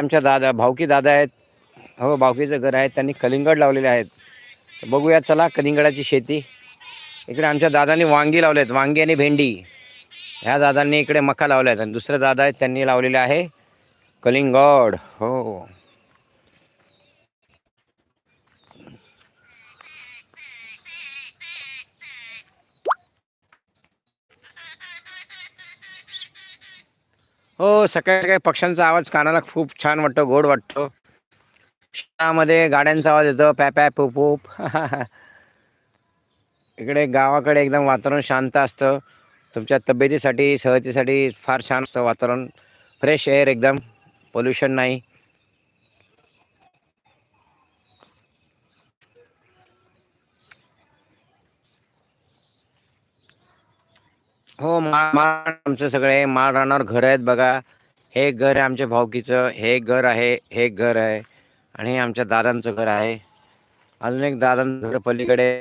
आमच्या दादा भावकी दादा आहेत. हो भावकीचं घर आहे. त्यांनी कलिंगड लावलेले आहेत. बघूया चला कलिंगडाची शेती. इकडे आमच्या दादांनी वांगी लावले आहेत वांगी आणि भेंडी. ह्या दादांनी इकडे मका लावल्या आहेत आणि दुसरे दादा आहेत त्यांनी लावलेले आहे कलिंगड. हो. हो सकाळी सकाळी पक्ष्यांचा आवाज कानाला खूप छान वाटतो गोड वाटतो. शहरामध्ये गाड्यांचा आवाज येतो पॅ पॅ पूप पूप इकडे गावाकडे एकदम वातावरण शांत असतं. तुमच्या तब्येतीसाठी सहतीसाठी फार छान असतं वातावरण. फ्रेश एअर एकदम पोल्युशन नाही. हो माळ माळ आमचं सगळे माळ रानावर घर आहेत बघा. हे घर आहे आमच्या भावकीचं हे घर आहे हे घर आहे आणि हे आमच्या दादांचं घर आहे. अजून एक दादांचं घर पलीकडे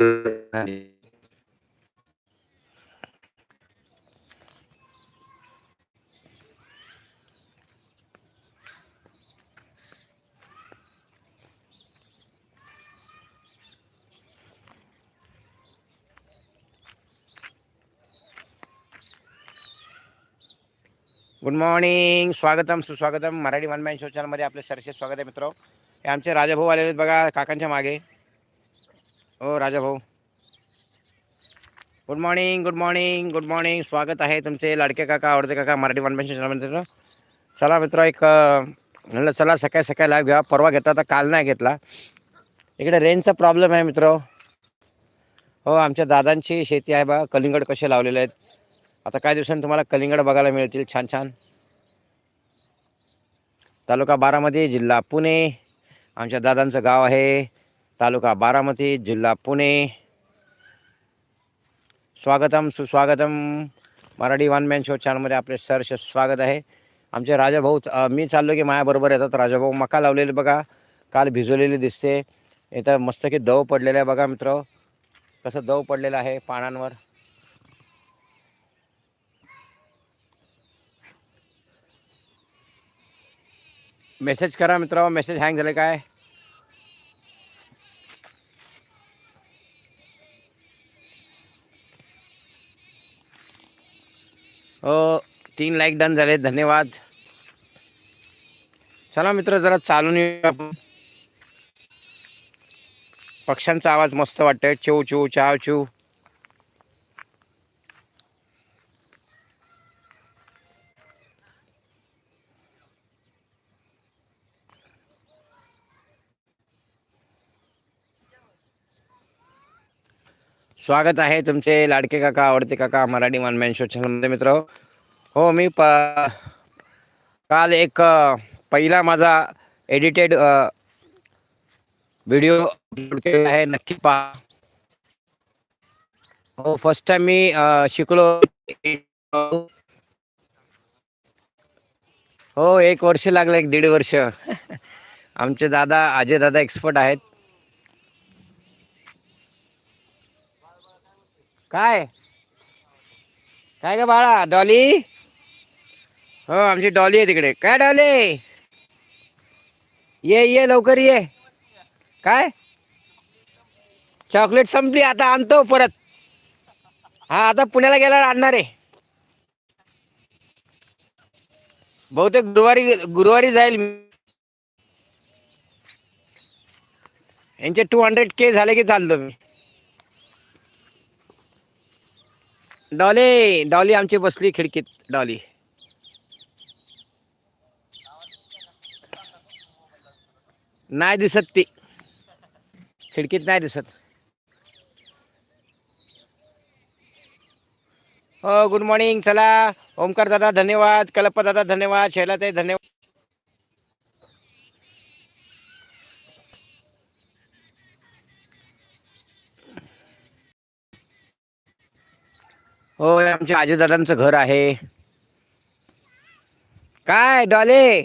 गुड मॉर्निंग स्वागतम सुस्वागतम. मराठी वन मॅन शो चॅनलमध्ये आपले सरसे स्वागत आहे मित्र. हे आमचे राजाभाऊ आलेले आहेत बघा काकांच्या मागे. हो Rajabhau. Good morning good morning good morning स्वागत आहे तुमचे लाडके काका आवडते काका मराठी वन मॅन शो चॅनलमध्ये मित्र. चला मित्र एक म्हणलं चला सकाळी सकाळी लाईव्ह घ्या. परवा घेतला तर काल नाही घेतला. इकडे रेंजचा प्रॉब्लेम आहे मित्र. हो आमच्या दादांची शेती आहे बा कलिंगड कसे लावलेले आहेत. आता काही दिवसांनी तुम्हाला कलिंगड बघायला मिळतील. छान छान. तालुका बारामती जिल्हा पुणे. आमच्या दादांचं गाव आहे. तालुका बारामती जिल्हा पुणे. स्वागतम सुस्वागतम. मराठी वन मॅन शो चॅनलमध्ये आपले सरश स्वागत आहे. आमचे राजाभाऊ मी चाललो की माझ्याबरोबर येतात. राजाभाऊ मका लावलेले बघा. काल भिजवलेली दिसते. इथं मस्तकी दव पडलेलं आहे बघा मित्र. कसं दव पडलेलं आहे पानांवर. मेसेज करा मित्र मेसेज हँग झाले काय? हो तीन लाईक डन झाले धन्यवाद. चला मित्र जरा चालून येऊ पक्ष्यांचा आवाज मस्त वाटतोय. चिव चिव चाव चिव स्वागत आहे तुमचे लाडके काका आवडते काका मराठी वन मॅन शो चॅनलमध्ये मित्र. हो मी प काल एक पहिला माझा एडिटेड व्हिडिओ अपलोड केलेला आहे नक्की पहा. हो फर्स्ट टाइम मी शिकलो. हो एक वर्ष लागलं एक दीड वर्ष. आमचे दादा अजय दादा एक्सपर्ट आहेत. काय? काय का बाळा डॉली? हो आमची डॉली आहे तिकडे. काय डॉली? ये ये लवकर ये. काय? चॉकलेट संपली आता आणतो परत. हा आता पुण्याला गेल्यावर आणणार आहे. बहुतेक गुरुवारी गुरुवारी जाईल यांचे टू हंड्रेड के झाले की चाललो मी. डॉली डॉली आमची बसली खिडकीत डॉली. नाही दिसत ती. खिडकीत नाही दिसत. हो गुड मॉर्निंग चला. ओमकार दादा धन्यवाद. कल्पा दादा धन्यवाद. शैलाताई धन्यवाद. हो आमच्या आजीदादांचं घर आहे. काय डॉले?